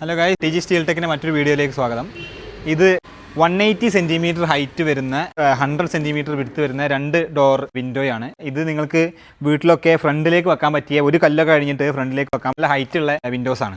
Hello ഗായ് T G steel ടെക്കിന്റെ മറ്റൊരു വീഡിയോയിലേക്ക് സ്വാഗതം. ഇത് വൺ എയ്റ്റി സെന്റിമീറ്റർ ഹൈറ്റ് വരുന്ന ഹൺഡ്രഡ് സെന്റിമീറ്റർ വിടുത്ത് വരുന്ന രണ്ട് ഡോർ വിൻഡോയാണ് ഇത് നിങ്ങൾക്ക് വീട്ടിലൊക്കെ ഫ്രണ്ടിലേക്ക് വെക്കാൻ പറ്റിയ ഒരു കല്ലൊക്കെ കഴിഞ്ഞിട്ട് ഫ്രണ്ടിലേക്ക് വെക്കാൻ നല്ല ഹൈറ്റ് ഉള്ള വിൻഡോസ് ആണ്.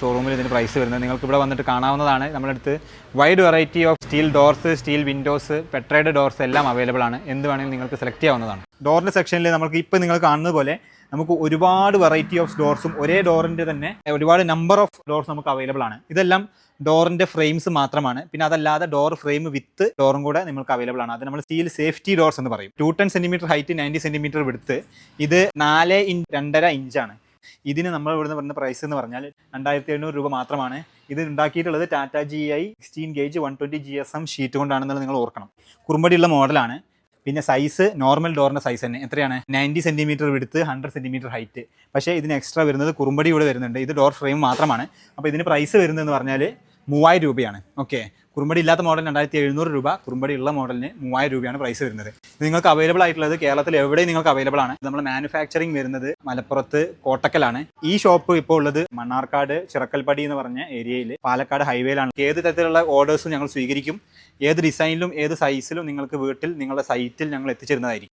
ഷോറൂമിൽ ഇതിന് പ്രൈസ് വരുന്നത്. നിങ്ങൾക്ക് ഇവിടെ വന്നിട്ട് കാണാവുന്നതാണ്. നമ്മളടുത്ത് wide variety of steel doors steel windows പെട്രേഡ് doors എല്ലാം അവൈലബിൾ ആണ്. എന്ത് വേണമെങ്കിലും നിങ്ങൾക്ക് സെലക്ട് ചെയ്യാവുന്നതാണ്. ഡോറിന്റെ സെക്ഷനിൽ നമുക്ക് ഇപ്പോൾ നിങ്ങൾ കാണുന്നത് പോലെ നമുക്ക് ഒരുപാട് വെറൈറ്റി ഓഫ് ഡോർസും ഒരേ ഡോറിന്റെ തന്നെ ഒരുപാട് നമ്പർ ഓഫ് ഡോർസ് നമുക്ക് അവൈലബിൾ ആണ്. ഇതെല്ലാം ഡോറിന്റെ ഫ്രെയിംസ് മാത്രമാണ്. പിന്നെ അതല്ലാതെ ഡോർ ഫ്രെയിം വിത്ത് ഡോറും കൂടെ നിങ്ങൾക്ക് അവൈലബിൾ ആണ്. അത് നമ്മൾ സ്റ്റീൽ സേഫ്റ്റി ഡോർസ് എന്ന് പറയും. Two ten centimetre height ninety centimetre വിടുത്ത് ഇത് നാല് ഇഞ്ച് രണ്ടര ഇഞ്ചാണ്. ഇതിന് നമ്മൾ ഇവിടുന്ന് പറയുന്ന പ്രൈസ് എന്ന് പറഞ്ഞാൽ രണ്ടായിരത്തി എണ്ണൂറ് രൂപ മാത്രമാണ്. ഇത് ഉണ്ടാക്കിയിട്ടുള്ളത് Tata G I sixteen gauge one twenty G S M sheet കൊണ്ടാണെന്നുള്ളത് നിങ്ങൾ ഓർക്കണം. കുറുമ്പടിയുള്ള മോഡലാണ് പിന്നെ സൈസ് നോർമൽ ഡോറിന്റെ സൈസ് തന്നെ. എത്രയാണ്? നയന്റി സെന്റിമീറ്റർ വിടുത്ത് ഹൺഡ്രഡ് സെന്റിമീറ്റർ ഹൈറ്റ് പക്ഷേ ഇതിന് എക്സ്ട്രാ വരുന്നത് കുറുമ്പടി ഇവിടെ വരുന്നുണ്ട്. ഇത് ഡോർ ഫ്രെയിം മാത്രമാണ്. അപ്പോൾ ഇതിന് പ്രൈസ് വരുന്നതെന്ന് പറഞ്ഞാൽ മൂവായിരം രൂപയാണ്. ഓക്കെ കുറുമ്പടി ഇല്ലാത്ത മോഡൽ രണ്ടായിരത്തി എഴുന്നൂറ് രൂപ കുറുമ്പടി ഉള്ള മോഡലിന് മൂവായിരം രൂപയാണ് പ്രൈസ് വരുന്നത്. നിങ്ങൾക്ക് അവൈലബിൾ ആയിട്ടുള്ളത് കേരളത്തിൽ എവിടെയും നിങ്ങൾക്ക് അവൈലബിൾ ആണ്. നമ്മൾ മാനുഫാക്ചറിങ് വരുന്നത് മലപ്പുറത്ത് കോട്ടക്കലാണ്. ഈ ഷോപ്പ് ഇപ്പോൾ ഉള്ളത് മണ്ണാർക്കാട് ചിറക്കൽപ്പടി എന്ന് പറഞ്ഞ ഏരിയയിൽ പാലക്കാട് ഹൈവേയിലാണ് ഏത് തരത്തിലുള്ള ഓർഡേഴ്സും ഞങ്ങൾ സ്വീകരിക്കും. ഏത് ഡിസൈനിലും ഏത് സൈസിലും നിങ്ങൾക്ക് വീട്ടിൽ നിങ്ങളുടെ സൈറ്റിൽ ഞങ്ങൾ എത്തിച്ചിരുന്നതായിരിക്കും.